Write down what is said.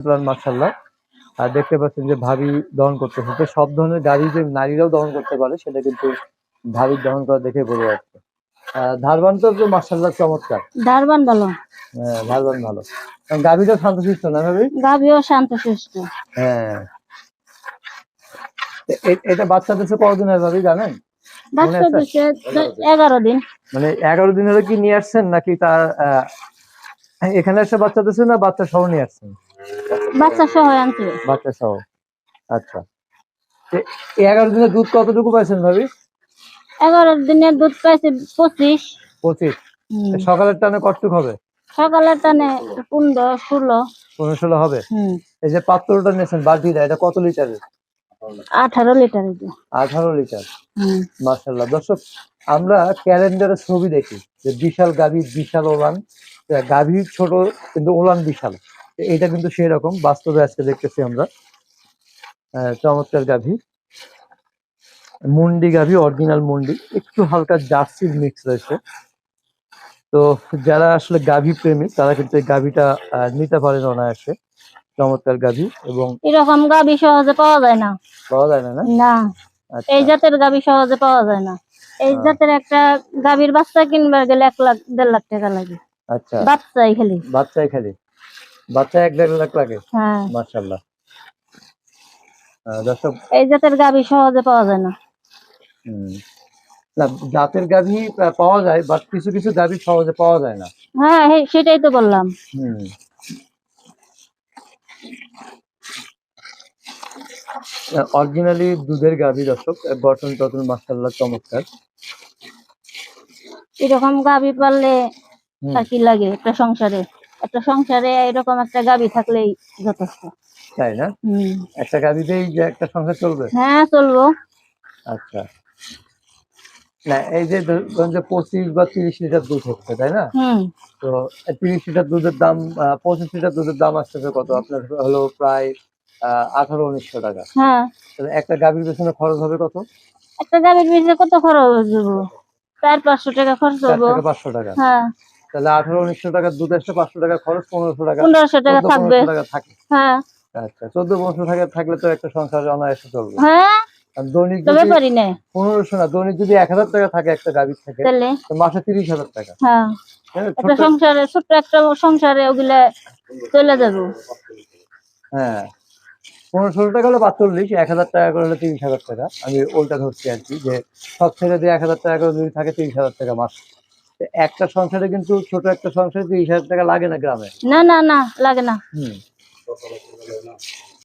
Plan মার্শাল্লাহ আর দেখতে পাচ্ছেন যে ভাবি দহন করতেছে। তো সব ধরনের গাড়ি যে নারীরাও দহন করতে পারে সেটা কিন্তু ভাবি দহন করা দেখে বোঝা যাচ্ছে। ধারবান তো মার্শাল্লাহ চমৎকার। ধারবান ভালো। হ্যাঁ ধারবান ভালো। কারণ গাভিটা শান্তশিষ্ট না ভাবি? গাভিও শান্ত সুস্থ হ্যাঁ এটা বাচ্চা দেশে কতদিন হয় ভাবি জানেন? বাচ্চা আছে? এগারো দিন। মানে এগারো দিন হলে কি নিয়ে আসছেন নাকি তার আহ, এখানে এসে বাচ্চা দিচ্ছে না বাচ্চা সহ নিয়ে আসছেন? বাচ্চা সহ আনছে। বাচ্চা সহ। আচ্ছা। এগারো দিনের দুধ কতটুকু পাইছেন ভাবি? এগারো দিনের দুধ পাইছে পঁচিশ। পঁচিশ। সকালের টানে কতটুকু হবে? সকালের টানে পনেরো ষোলো। পনেরো ষোলো হবে? হুম। এই যে পাত্রটা নিয়েছেন বালতিটা এটা কত লিটারের? আঠারো লিটার আঠারো লিটার। হুম। মার্শাল্লাহ দর্শক আমরা ক্যালেন্ডারে ছবি দেখি যে বিশাল গাভী বিশাল ওলান। গাভী ছোট কিন্তু ওলান বিশাল। এটা কিন্তু সেই রকম বাস্তবে আজকে দেখতেছি আমরা। চমৎকার গাভী। মুন্ডি গাভী অরিজিনাল মুন্ডি। একটু হালকা জার্সির মিক্স রয়েছে। তো যারা আসলে গাভী প্রেমী তারা কিন্তু এই গাভীটা নিতে পারেন অনায়াসে। চমৎকার গাভী এবং এরকম গাভি সহজে পাওয়া যায় না। পাওয়া যায় না না? না। আচ্ছা, এই জাতের গাভী সহজে পাওয়া যায় না। এই। জাতের একটা গাভীর বাচ্চা কিনবার গেলে এক লাখ দেড় লাখ টাকা লাগে। আচ্ছা। বাচ্চাই খালি। বাচ্চাই খালি। বাচ্চা এক দেড় লাখ লাগে। হ্যাঁ। দর্শক এই জাতের গাভি সহজে পাওয়া যায় না। না জাতের গাভী পাওয়া যায় বাট কিছু কিছু গাভী সহজে পাওয়া যায় না। হ্যাঁ সেটাই তো বললাম। হুম। অরিজিনালি দুধের গাভী দর্শক গঠন টঠন মার্শাল্লাহ চমৎকার। এরকম গাভি হুম, আর কি লাগে একটা সংসারে? একটা সংসারে এরকম একটা গাভি থাকলেই যথেষ্ট। তাই না? একটা গাভীতেই যে একটা সংসার চলবে? হ্যাঁ চলবো। আচ্ছা। না এই যে ধরুন যে পঁচিশ বা তিরিশ লিটার দুধ হচ্ছে তাই না? তো তিরিশ লিটার দুধের দাম পঁচিশ লিটার দুধের দাম আসতেছে কত? আপনার হলো প্রায় আঠারো উনিশশো টাকা। হ্যাঁ। একটা গাভীর পেছনে খরচ হবে কত? একটা গাভীর পিছনে কত খরচ চার পাঁচশো টাকা খরচ হব। পাঁচশো টাকা। হ্যাঁ। তাহলে আঠারো উনিশশো টাকার দুধ আসলে পাঁচশো টাকা খরচ পনেরোশো টাকা পনেরোশো টাকা থাকবে। টাকা থাকে। হ্যাঁ। আচ্ছা চোদ্দ পনেরোশো টাকা থাকলে তো একটা সংসার অনায়াসে চলবে। হ্যাঁ। দৈনিক পনেরোশো না দৈনিক যদি এক হাজার টাকা থাকে একটা থেকে মাসে তিরিশ হাজার টাকা। হ্যাঁ। একটা সংসারে ছোট্ট একটা সংসারে ওগুলা চলে যাব। হ্যাঁ। পনেরো ষোলো টাকা হলে পাঁচচল্লিশ এক হাজার টাকা করে হলে তিরিশ হাজার টাকা। আমি ওলটা ধরছি আর কি যে সব ছেড়ে দিয়ে এক হাজার টাকা করে যদি থাকে তিরিশ হাজার টাকা মাস। একটা সংসারে কিন্তু ছোট একটা সংসারে তিরিশ হাজার টাকা লাগে না গ্রামে। না না না লাগে না। হুম।